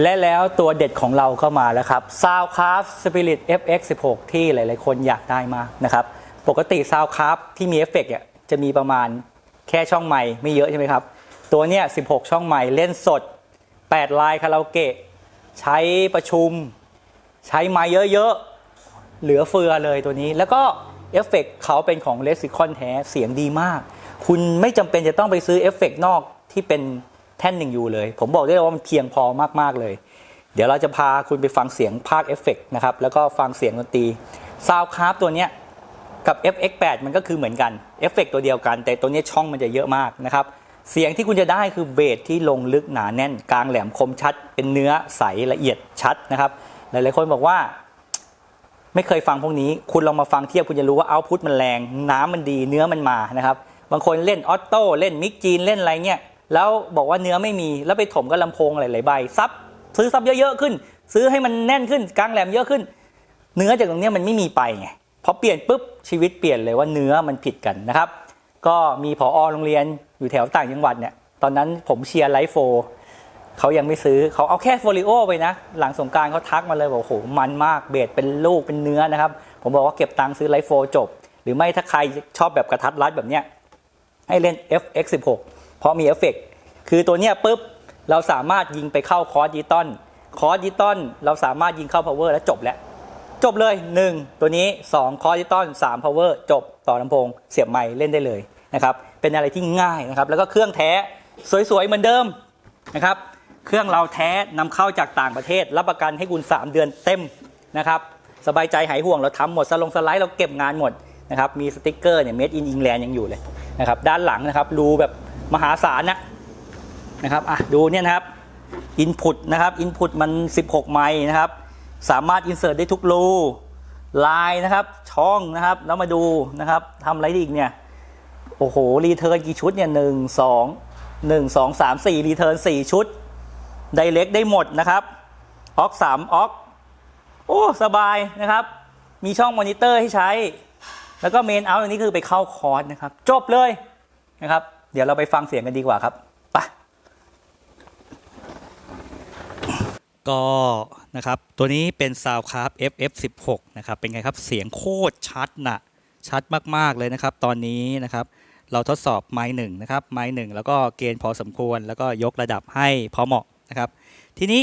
และแล้วตัวเด็ดของเราก็มาแล้วครับ Soundcraft Spirit FX 16 ที่หลาย ๆ คนอยากได้มากนะครับ ปกติ Soundcraft ที่มีเอฟเฟกต์เนี่ยจะมีประมาณแค่ช่องไมค์ไม่เยอะใช่ไหมครับ ตัวเนี้ย 16 ช่องไมค์เล่นสด 8 ลายคาราโอเกะ ใช้ประชุม ใช้ไมค์เยอะ ๆ เหลือเฟือเลยตัวนี้ แล้วก็เอฟเฟกต์เขาเป็นของ l e x i c o n แท้เสียงดีมาก คุณไม่จำเป็นจะต้องไปซื้อเอฟเฟกต์นอกที่เป็น แท่นหนึ่งอยู่เลย ผมบอกได้เลยว่ามันเพียงพอมากๆเลย เดี๋ยวเราจะพาคุณไปฟังเสียงภาคเอฟเฟกต์นะครับ แล้วก็ฟังเสียงดนตรีซาวคาร์ตัวเนี้ยกับ FX8 มันก็คือเหมือนกันเอฟเฟกต์ตัวเดียวกัน แต่ตัวนี้ช่องมันจะเยอะมากนะครับ เสียงที่คุณจะได้คือเบสที่ลงลึกหนาแน่น กลางแหลมคมชัด เป็นเนื้อใสละเอียดชัดนะครับ หลายๆคนบอกว่า ไม่เคยฟังพวกนี้ คุณลองมาฟังเทียบคุณจะรู้ว่าเอาพุทมันแรง น้ำมันดีเนื้อมันมานะครับ บางคนเล่นออโต้เล่นมิกจีนเล่นอะไรเงี้ย แล้วบอกว่าเนื้อไม่มีแล้วไปถมกับลำโพงหลายๆใบซับซื้อซับเยอะๆขึ้น ซื้อให้มันแน่นขึ้นกลางแหลมเยอะขึ้น เนื้อจากตรงนี้มันไม่มีไปไงพอเปลี่ยนปุ๊บชีวิตเปลี่ยนเลยว่าเนื้อมันผิดกันนะครับ ก็มีผอโรงเรียนอยู่แถวต่างจังหวัดเนี่ยตอนนั้นผมเชียร์ไลฟ์โฟเขายังไม่ซื้อเขาเอาแค่โฟลิโอไปนะ หลังสงการเขาทักมาเลยบอกโอ้โหมันมากเบสเป็นลูกเป็นเนื้อนะครับ ผมบอกว่าเก็บตังค์ซื้อไลฟ์โฟจบ หรือไม่ถ้าใครชอบแบบกระทัดรัดแบบเนี้ยให้เล่น FX16 เพราะมีเอฟเฟกต์คือตัวเนี้ยปุ๊บเราสามารถยิงไปเข้าคอร์สดิจิตอลคอร์สดิจิตอลเราสามารถยิงเข้า power แล้วจบแล้ว จบเลย 1 ตัวนี้ 2 คอร์ดิตอน3 power จบต่อลำโพง เสียบไมค์เล่นได้เลยนะครับเป็นอะไรที่ง่ายนะครับแล้วก็เครื่องแท้สวยๆเหมือนเดิมนะครับเครื่องเราแท้นำเข้าจากต่างประเทศ รับประกันให้คุณ 3 เดือนเต็มนะครับสบายใจหายห่วงเราทำหมดสลงสไลด์เราเก็บงานหมดนะครับมีสติกเกอร์เนี่ย made in England ยังอยู่เลยนะครับด้านหลังนะครับรูแบบ มหาศาลนะนะครับอะดูเนี่ยนะครับ input นะครับ input มัน 16 ไมค์นะครับ สามารถ insert ได้ทุกรูลายนะครับ ช่องนะครับ แล้วมาดูนะครับทำอะไรได้อีกเนี่ย โอ้โห รีเทิร์นกี่ชุดเนี่ยหนึ่งสองหนึ่งสองสามสี่รีเทิร์นสี่ชุดไดเ c กได้หมดนะครับออกสามออกโอ้ สบายนะครับ มีช่องมอนิเตอร์ให้ใช้ แล้วก็เมนเอาท์อันนี้คือไปเข้าคอร์สนะครับ จบเลยนะครับ เดี๋ยวเราไปฟังเสียงกันดีกว่าครับไปก็นะครับตัวนี้เป็น Soundcraft FF16 นะครับเป็นไงครับเสียงโคตรชัดนะชัดมากๆเลยนะครับ ตอนนี้นะครับเราทดสอบไมค์หนึ่งนะครับไมค์หนึ่งแล้วก็เกณฑ์พอสมควร แล้วก็ยกระดับให้พอเหมาะนะครับ ทีนี้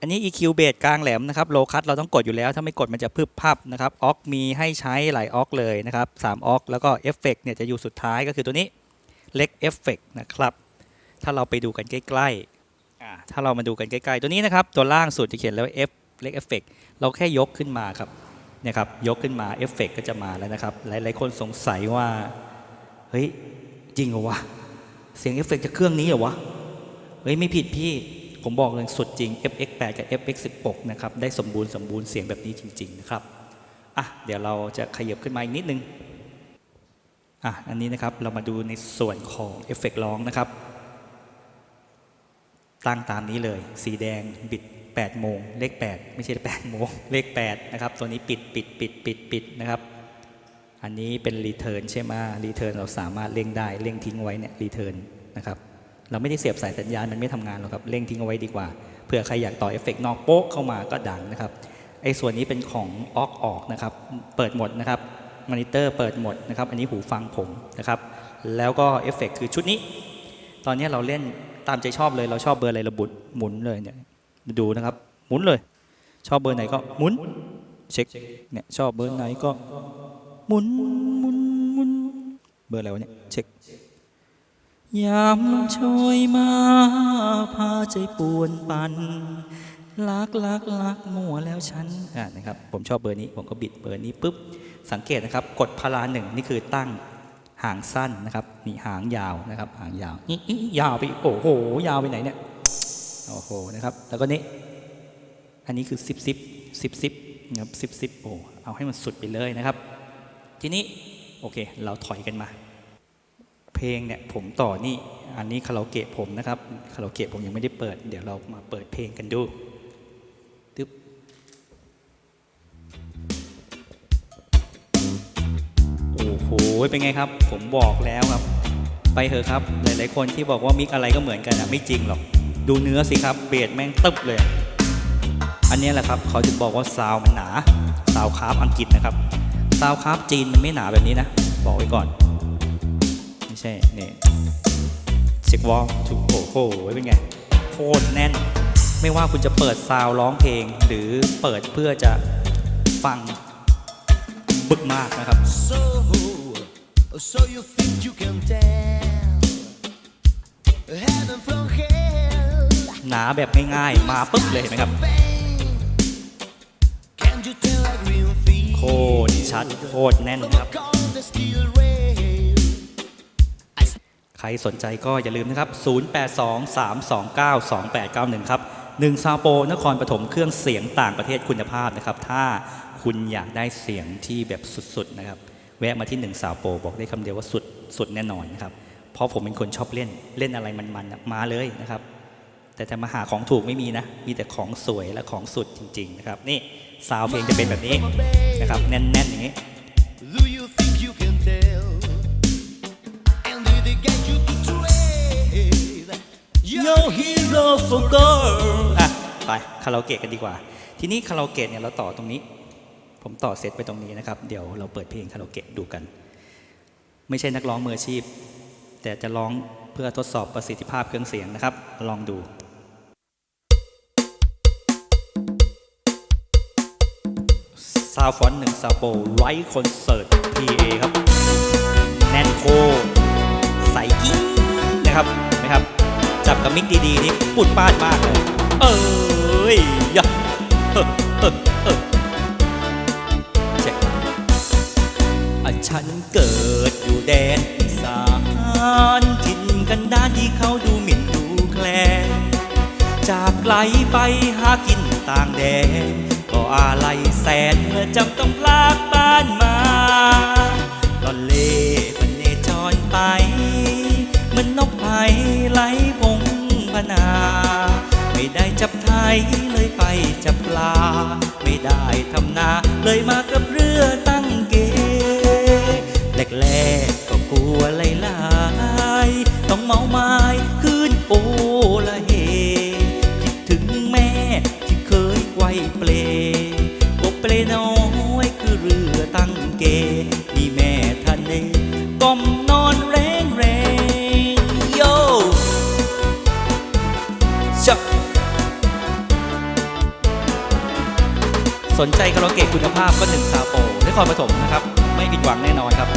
อันนี้ EQ เบสกลางแหลมนะครับโลคัตเราต้องกดอยู่แล้ว ถ้าไม่กดมันจะพึบพับนะครับออกมีให้ใช้หลายออกเลยนะครับ3ออกแล้วก็เอฟเฟกเนี่ยจะอยู่สุดท้ายก็คือตัวนี้ เล็กเอฟเฟกนะครับ ถ้าเราไปดูกันใกล้ๆอ่าถ้าเรามาดูกันใกล้ๆ ตัวนี้นะครับ ตัวล่างสุดจะเขียนแล้วว่า F เล็กเอฟเฟกเราแค่ยกขึ้นมาครับเนี่ยครับ ยกขึ้นมาเอฟเฟกก็จะมาแล้วนะครับ หลายๆคนสงสัยว่า เฮ้ย จริงเหรอวะ เสียงเอฟเฟกจากเครื่องนี้เหรอวะ เฮ้ย ไม่ผิดพี่ ผมบอกเลยสุดจริง FX8 กับ FX16 นะครับ ได้สมบูรณ์สมบูรณ์เสียงแบบนี้จริง ๆ นะครับ อะ เดี๋ยวเราจะขยับขึ้นมาอีกนิดนึง อะอันนี้นะครับเรามาดูในส่วนของเอฟเฟกร้องนะครับ ตั้งตามนี้เลย สีแดงบิด8โมงเลข 8 ไม่ใช่8โมงเลข8นะครับตัวนี้ปิดปิดปิดปิดปิดนะครับ อันนี้เป็นรีเทิร์นใช่ไหมรีเทิร์นเราสามารถเร่งได้เร่งทิ้งไว้เนี่ยรีเทิร์นนะครับเราไม่ได้เสียบสายสัญญาณมันไม่ทำงานหรอกครับเร่งทิ้งเอาไว้ดีกว่าเผื่อใครอยากต่อเอฟเฟกต์นอกโป๊ะเข้ามาก็ดังนะครับไอ้ส่วนนี้เป็นของออกออกนะครับ เปิดหมดนะครับ มอนิเตอร์เปิดหมดนะครับ อันนี้หูฟังผมนะครับ แล้วก็เอฟเฟกต์คือชุดนี้ ตอนนี้เราเล่นตามใจชอบเลย เราชอบเบอร์อะไรเราบุหมุนเลยเนี่ย ดูนะครับ หมุนเลย ชอบเบอร์ไหนก็หมุน เช็ค เนี่ย ชอบเบอร์ไหนก็หมุนหมุนหมุน เบอร์อะไรวะเนี่ย เช็ค ยามลมโชยมา พาใจปวนปัน ลักลักลักมัวแล้วฉันอ่านะครับผมชอบเบอร์นี้ผมก็บิดเบอร์นี้ปุ๊บสังเกตนะครับกดพาราหนึ่งนี่คือตั้งหางสั้นนะครับนี่หางยาวนะครับ หางยาวนี่ยาวไปโอ้โหยาวไปไหนเนี่ยโอ้โหนะครับแล้วก็นี่อันนี้คือซิปซิปซิปซิปนะครับซิปซิปโอ้เอาให้มันสุดไปเลยนะครับ ทีนี้โอเคเราถอยกันมา เพลงเนี่ยผมต่อนี่อันนี้คาราโอเกะผมนะครับคาราโอเกะผมยังไม่ได้เปิด เดี๋ยวเรามาเปิดเพลงกันดู โอ้โหเป็นไงครับ ผมบอกแล้วครับ ไปเถอะครับ หลายๆคนที่บอกว่ามิกอะไรก็เหมือนกันอะไม่จริงหรอก ดูเนื้อสิครับ เบสแม่งตึบเลย อันนี้แหละครับ เขาจะบอกว่าซาวมันหนาซาวคราฟอังกฤษนะครับซาวคราฟจีนมันไม่หนาแบบนี้นะ บอกไว้ก่อน ไม่ใช่เนี่เช็ควอลถูกโอ้โหเป็นไงโคตรแน่น ไม่ว่าคุณจะเปิดซาวร้องเพลง หรือเปิดเพื่อจะฟัง บึกมากนะครับ So, so you think you can tell heaven from hell? หนาแบบง่ายๆ มาปึ๊กเลยเห็นไหมครับ Pain. Can you tell like real feel? โคตรชัดโคตรแน่น From ครับ a cold and steel rail. I ใครสนใจก็อย่าลืมนะครับ 0823292891 ครับ1ซาโปนครปฐมเครื่องเสียงต่างประเทศคุณภาพนะครับ ถ้า คุณอยากได้เสียงที่แบบสุดๆนะครับ แวะมาที่1ซาโปบอกได้คำเดียวว่าสุดสุดแน่นอนนะครับ เพราะผมเป็นคนชอบเล่นเล่นอะไรมันๆน่ะมาเลยนะครับ แต่จะมาหาของถูกไม่มีนะ มีแต่ของสวยและของสุดจริง ๆ นะครับ นี่ซาวเพลงจะเป็นแบบนี้นะครับ แน่นๆอย่างนี้ Do you think you can tell? And did they get you to trade? Your hero for gold. อะไปคาราโอเกะกันดีกว่า ทีนี้คาราโอเกะเนี่ยเราต่อตรงนี้ ผมต่อเซตไปตรงนี้นะครับ เดี๋ยวเราเปิดเพลงคาราโอเกะดูกัน ไม่ใช่นักร้องมืออาชีพ แต่จะร้องเพื่อทดสอบประสิทธิภาพเครื่องเสียงนะครับ ลองดูซาวฟอนหนึ่งซาวโปไรคอนเสิร์ต PA ครับ แนนโคใส่กิ้งนะครับนไหมครับ จับกับมิกดี ๆ นี่ปุดปาดมากเลย เอ้ยยะ ฉันเกิดอยู่แดนอีสานถิ่นกันดานที่เขาดูหมิ่นดูแคลนจากไกลไปหากินต่างแดน ก็อาลัยแสนเมื่อจำต้องลากบ้านมาลอนเล่พันเนจรไปเหมันนกไผ่ไหลพงพนา ไม่ได้จับไทยเลยไปจับปลา ไม่ได้ทำนาเลยมากับเรือตั้งเก แรกก็กลัวไหลลายต้องเมาไม้คืนโอละเฮคิดถึงแม่ที่เคยไกวเปลโอเปลน้อยคือเรือตั้งเก มีแม่ท่านเองก้มนอนแรงแรงโยชักสนใจคาราโอเกะคุณภาพก็หนึ่งซาโปนครปฐมนะครับ ไม่ผิดหวังแน่นอนครับ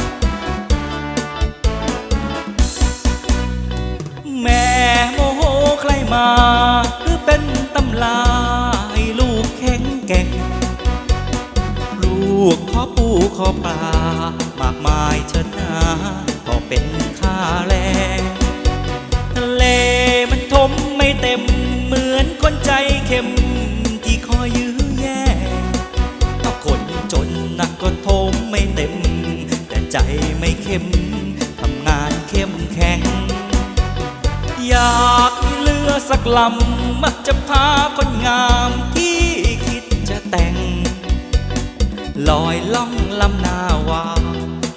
มาหรือเป็นตำลาให้ลูกแข็งแกร่ง ลูกขอปูขอปลามากมายเชิดหนาก็เป็นค่าแรงทะเลมันทมไม่เต็มเหมือนคนใจเข้มที่คอยยื้อแย่ถ้าคนจนนักก็ทมไม่เต็ม แต่ใจไม่เข้มทำงานเข้มแข็งอยาก สักลำมักจะพาคนงามที่คิดจะแต่ง ลอยล่องลำนาวา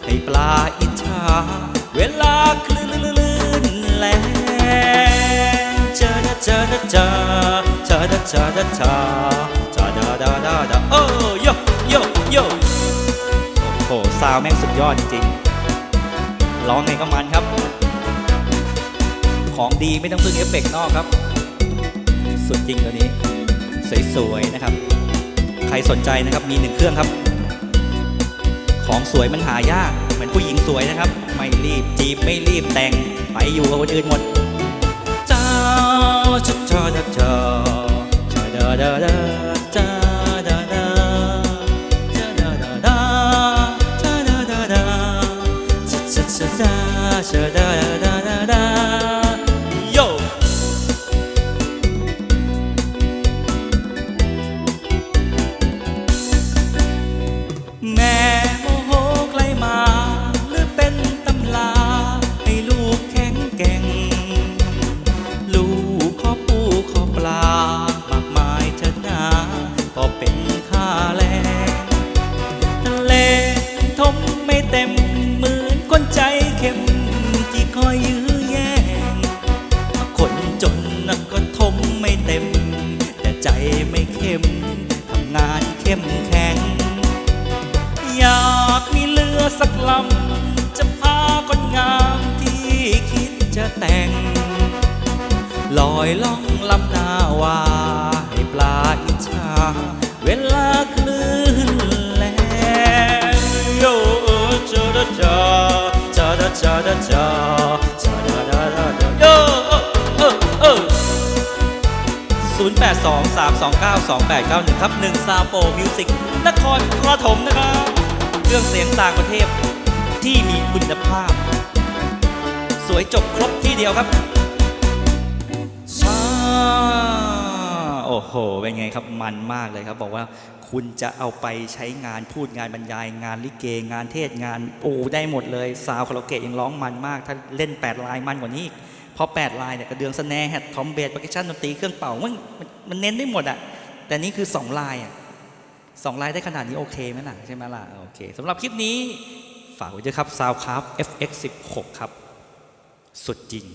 ให้ปลาอิจฉาเวลาคลื่นแรงเจอนะเจอนะเจอเจอนะเจอนะเจอจาดาดาดาดาโอ้โยโยโยโอ้โหซาวแม่งสุดยอดจริงร้องไงก็มันครับ ของดีไม่ต้องพึ่งเอฟเฟกต์นอกครับ สุดจริงตัวนี้ สวยๆนะครับ ใครสนใจนะครับมีหนึ่งเครื่องครับ ของสวยมันหายาก เหมือนผู้หญิงสวยนะครับ ไม่รีบจีบไม่รีบแต่งไปอยู่กับคนอื่นหมดจ้าจ้าจ้าจ้าจ้าจ้าดาดาดาจ้าดาดาจ้าดาดาดาจ้าดาดาดาจ้าจ้าจ้าจ้าจ้า คนใจเข้มที่คอยยื้อแย่งคนจนนักก็ทมไม่เต็ม แต่ใจไม่เข้มทำงานเข้มแข็ง อยากมีเรือสักลำ จะพาคนงามที่คิดจะแต่ง ลอยล่องลำนาวาให้ปลาอิจฉาเวลาคลื่นแลงโยเจอจา ดาจาดาจาจาดาดาดาดาโยเออเออ0823292891ครับ1ซาโปมิวสิกนครปฐมนะครับ เครื่องเสียงต่างประเทศที่มีคุณภาพ สวยจบครบที่เดียวครับชา โอ้โห เป็นไงครับ มันมากเลยครับ บอกว่าคุณจะเอาไปใช้งานพูดงานบรรยาย งานลิเก งานเทศงานโอ้ได้หมดเลยซาวคาราโอเกะยังร้องมันมาก ถ้าเล่น 8 ลายมันกว่านี้อีกเพราะ 8 ลายเนี่ยกระเดืองสแนร์แฮตทอมเบสปาร์กชั่นดนตรีเครื่องเป่ามันมันเน้นได้หมดอะแต่นี่คือ 2 ลายอะสองลายได้ขนาดนี้โอเคไหมล่ะใช่ไหมล่ะโอเคสำหรับคลิปนี้ฝากไว้ด้วยครับ Soundcraft FX16 ครับ สุดจริง